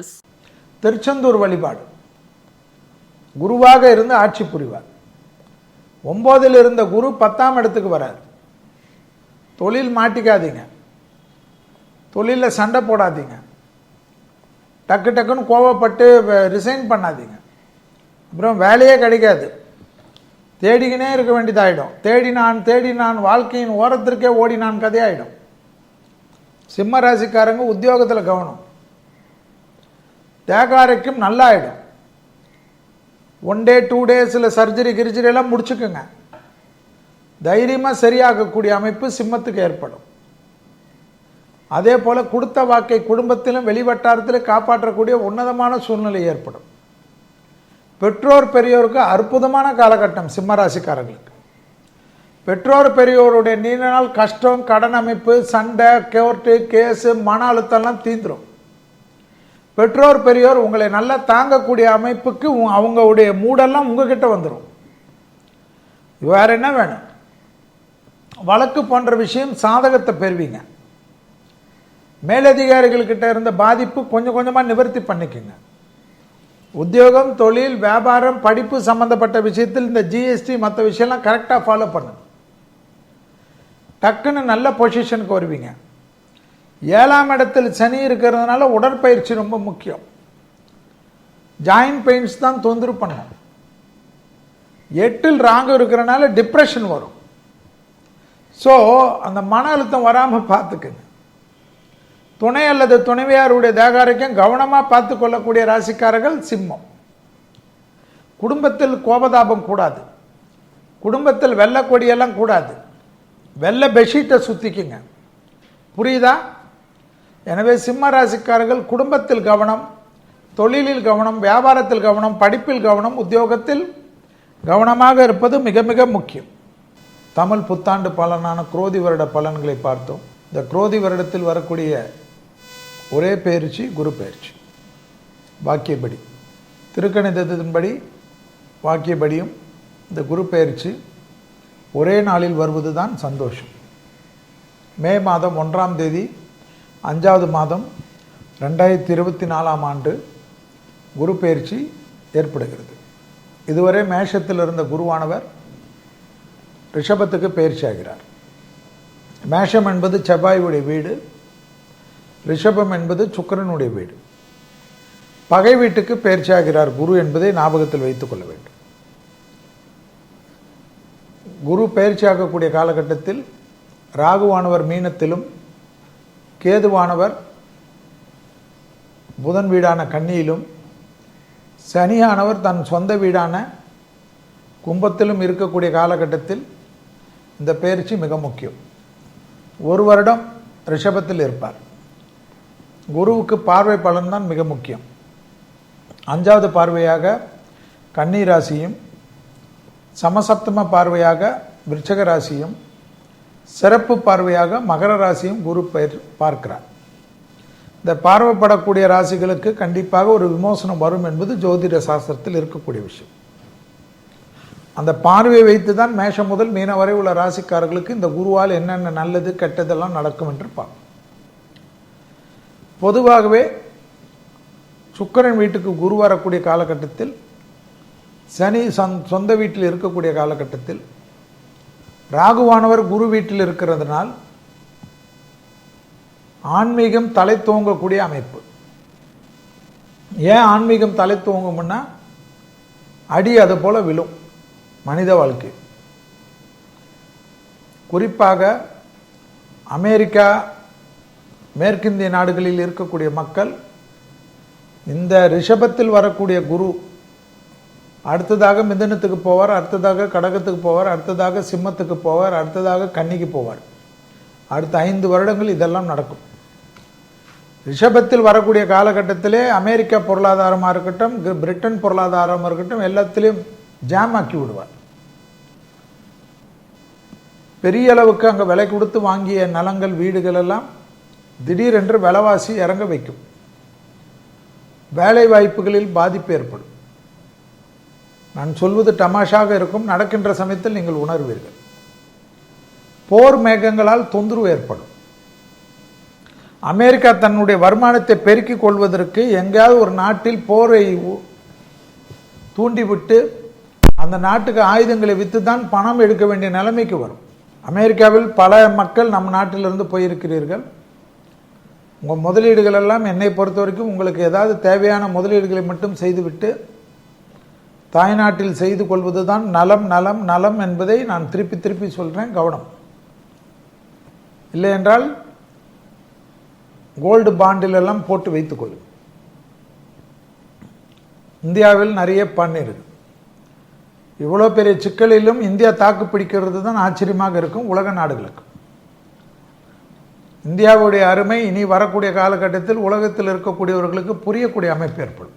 customers Tiruchendur வழிபாடு. குருவாக இருந்து ஆட்சி புரிவார். ஒம்போதில் இருந்த குரு பத்தாம் இடத்துக்கு வரார். தொழில் மாட்டிக்காதீங்க. தொழிலில் சண்டை போடாதீங்க. டக்கு டக்குன்னு கோவப்பட்டு ரிசைன் பண்ணாதீங்க. அப்புறம் வேலையே கிடைக்காது. தேடிக்கினே இருக்க வேண்டியதாகிடும் தேடினான் தேடினான் வாழ்க்கையின் ஓரத்திற்கே ஓடினான் கதையாயிடும். சிம்ம ராசிக்காரங்க உத்தியோகத்தில் கவனம். தேகாரைக்கும் நல்லாயிடும். ஒன் டே டூ டேஸில் சர்ஜரி கிரிஜரி எல்லாம் முடிச்சுக்குங்க. தைரியமாக சரியாகக்கூடிய அமைப்பு சிம்மத்துக்கு ஏற்படும். அதே போல் கொடுத்த வாக்கை குடும்பத்திலும் வெளிவட்டாரத்திலும் காப்பாற்றக்கூடிய உன்னதமான சூழ்நிலை ஏற்படும். பெற்றோர் பெரியோருக்கு அற்புதமான காலகட்டம் சிம்மராசிக்காரர்களுக்கு. பெற்றோர் பெரியோருடைய நீண்ட நாள் கஷ்டம் கடன் அமைப்பு சண்டை கோர்ட்டு கேஸு மன அழுத்தம்லாம் தீந்துடும் பெற்றோர் பெரியோர் உங்களை நல்லா தாங்கக்கூடிய அமைப்புக்கு உ- அவங்களுடைய மூடெல்லாம் உங்ககிட்ட வந்துடும் வேற என்ன வேணும்? வழக்கு போன்ற விஷயம் சாதகத்தை பெறுவீங்க. மேலதிகாரிகள்கிட்ட இருந்த பாதிப்பு கொஞ்சம் கொஞ்சமாக நிவர்த்தி பண்ணிக்கோங்க. உத்தியோகம் தொழில் வியாபாரம் படிப்பு சம்பந்தப்பட்ட விஷயத்தில் இந்த ஜிஎஸ்டி மற்ற விஷயம்லாம் கரெக்டாக ஃபாலோ பண்ணுங்க. டக்குன்னு நல்ல பொசிஷனுக்கு வருவீங்க. ஏழாம் இடத்தில் சனி இருக்கிறதுனால உடற்பயிற்சி ரொம்ப முக்கியம். ஜாயிண்ட் பெயின்ஸ் தான் தொந்தரவு பண்ணும். எட்டில் ராங்கு இருக்கிறனால டிப்ரெஷன் வரும். ஸோ அந்த மன அழுத்தம் வராமல் பார்த்துக்குங்க. துணை அல்லது துணைவியாருடைய தேகாரிக்கம் கவனமாக பார்த்து கொள்ளக்கூடிய ராசிக்காரர்கள் சிம்மம். குடும்பத்தில் கோபதாபம் கூடாது. குடும்பத்தில் வெள்ளை கொடியெல்லாம் கூடாது. வெள்ளை பெட்ஷீட்டை சுற்றிக்குங்க புரியுதா? எனவே சிம்ம ராசிக்காரர்கள் குடும்பத்தில் கவனம் தொழிலில் கவனம் வியாபாரத்தில் கவனம் படிப்பில் கவனம் உத்தியோகத்தில் கவனமாக இருப்பது மிக மிக முக்கியம். தமிழ் புத்தாண்டு பலனான குரோதி வருட பலன்களை பார்த்தோம். இந்த குரோதி வருடத்தில் வரக்கூடிய ஒரே பயிற்சி குரு பயிற்சி. வாக்கியப்படி. திருக்கணிதத்தின்படி வாக்கியப்படியும் இந்த குரு பயிற்சி ஒரே நாளில் வருவது தான் சந்தோஷம். மே மாதம் ஒன்றாம் தேதி அஞ்சாவது மாதம் ரெண்டாயிரத்தி இருபத்தி நாலாம் ஆண்டு குரு பயிற்சி ஏற்படுகிறது. இதுவரை மேஷத்தில் இருந்த குருவானவர் ரிஷபத்துக்கு பயிற்சி ஆகிறார். மேஷம் என்பது செவ்வாயுடைய வீடு ரிஷபம் என்பது சுக்கரனுடைய வீடு. பகை வீட்டுக்கு பயிற்சி ஆகிறார் குரு என்பதை ஞாபகத்தில் வைத்துக் கொள்ள வேண்டும். குரு பயிற்சியாகக்கூடிய காலகட்டத்தில் ராகுவானவர் மீனத்திலும் கேதுவானவர் புதன் வீடான கன்னியிலும் சனியானவர் தன் சொந்த வீடான கும்பத்திலும் இருக்கக்கூடிய காலகட்டத்தில் இந்த பயிற்சி மிக முக்கியம். ஒரு வருடம் ரிஷபத்தில் இருப்பார். குருவுக்கு பார்வை பலன் தான் மிக முக்கியம். அஞ்சாவது பார்வையாக கன்னி ராசியும் சமசப்தம பார்வையாக விருச்சக ராசியும் சிறப்பு பார்வையாக மகர ராசியும் குரு பெயர் பார்க்கிறார். இந்த பார்வைப்படக்கூடிய ராசிகளுக்கு கண்டிப்பாக ஒரு விமோசனம் வரும் என்பது ஜோதிட சாஸ்திரத்தில் இருக்கக்கூடிய விஷயம். அந்த பார்வையை வைத்து தான் மேஷம் முதல் மீன வரை உள்ள ராசிக்காரர்களுக்கு இந்த குருவால் என்னென்ன நல்லது கெட்டதெல்லாம் நடக்கும் என்று பார்ப்போம். பொதுவாகவே சுக்கிரன் வீட்டுக்கு குரு வரக்கூடிய காலகட்டத்தில் சனி சொந்த வீட்டில் இருக்கக்கூடிய காலகட்டத்தில் ராகுவானவர் குரு வீட்டில் இருக்கிறதுனால் ஆன்மீகம் தலை தூங்கக்கூடிய அமைப்பு. ஏன் ஆன்மீகம் தலை தூங்கும்னா அடி அது போல விழும் மனித வாழ்க்கை. குறிப்பாக அமெரிக்கா மேற்கிந்திய நாடுகளில் இருக்கக்கூடிய மக்கள் இந்த ரிஷபத்தில் வரக்கூடிய குரு அடுத்ததாக மிதனத்துக்கு போவார் அடுத்ததாக கடகத்துக்கு போவார் அடுத்ததாக சிம்மத்துக்கு போவார் அடுத்ததாக கன்னிக்கு போவார். அடுத்த ஐந்து வருடங்கள் இதெல்லாம் நடக்கும். ரிஷபத்தில் வரக்கூடிய காலகட்டத்திலே அமெரிக்கா பொருளாதாரமாக இருக்கட்டும் பிரிட்டன் பொருளாதாரமாக இருக்கட்டும் எல்லாத்திலையும் ஜாம் ஆக்கி விடுவார். பெரிய அளவுக்கு அங்கே விலை கொடுத்து வாங்கிய நலங்கள் வீடுகள் எல்லாம் திடீரென்று விலைவாசி இறங்க வைக்கும். வேலை வாய்ப்புகளில் பாதிப்பு ஏற்படும். நான் சொல்வது டமாஷாக இருக்கும். நடக்கின்ற சமயத்தில் நீங்கள் உணர்வீர்கள். போர் மேகங்களால் தொந்தரவு ஏற்படும். அமெரிக்கா தன்னுடைய வருமானத்தை பெருக்கிக் கொள்வதற்கு எங்கேயாவது ஒரு நாட்டில் போரை தூண்டிவிட்டு அந்த நாட்டுக்கு ஆயுதங்களை விற்று தான் பணம் எடுக்க வேண்டிய நிலைமைக்கு வரும். அமெரிக்காவில் பல மக்கள் நம் நாட்டிலிருந்து போயிருக்கிறீர்கள். உங்கள் முதலீடுகள் எல்லாம் என்னை பொறுத்த வரைக்கும் உங்களுக்கு ஏதாவது தேவையான முதலீடுகளை மட்டும் செய்துவிட்டு தாய்நாட்டில் செய்து கொள்வது தான் நலம் நலம் நலம் என்பதை நான் திருப்பி திருப்பி சொல்கிறேன் கவனம். இல்லை என்றால் கோல்டு பாண்டிலெல்லாம் போட்டு வைத்துக்கொள்ளும் இந்தியாவில் நிறைய பண்ணிருக்கு இவ்வளோ பெரிய சிக்கலிலும் இந்தியா தாக்கு பிடிக்கிறது தான் ஆச்சரியமாக இருக்கும் உலக நாடுகளுக்கு. இந்தியாவுடைய அருமை இனி வரக்கூடிய காலகட்டத்தில் உலகத்தில் இருக்கக்கூடியவர்களுக்கு புரியக்கூடிய அமைப்பு ஏற்படும்.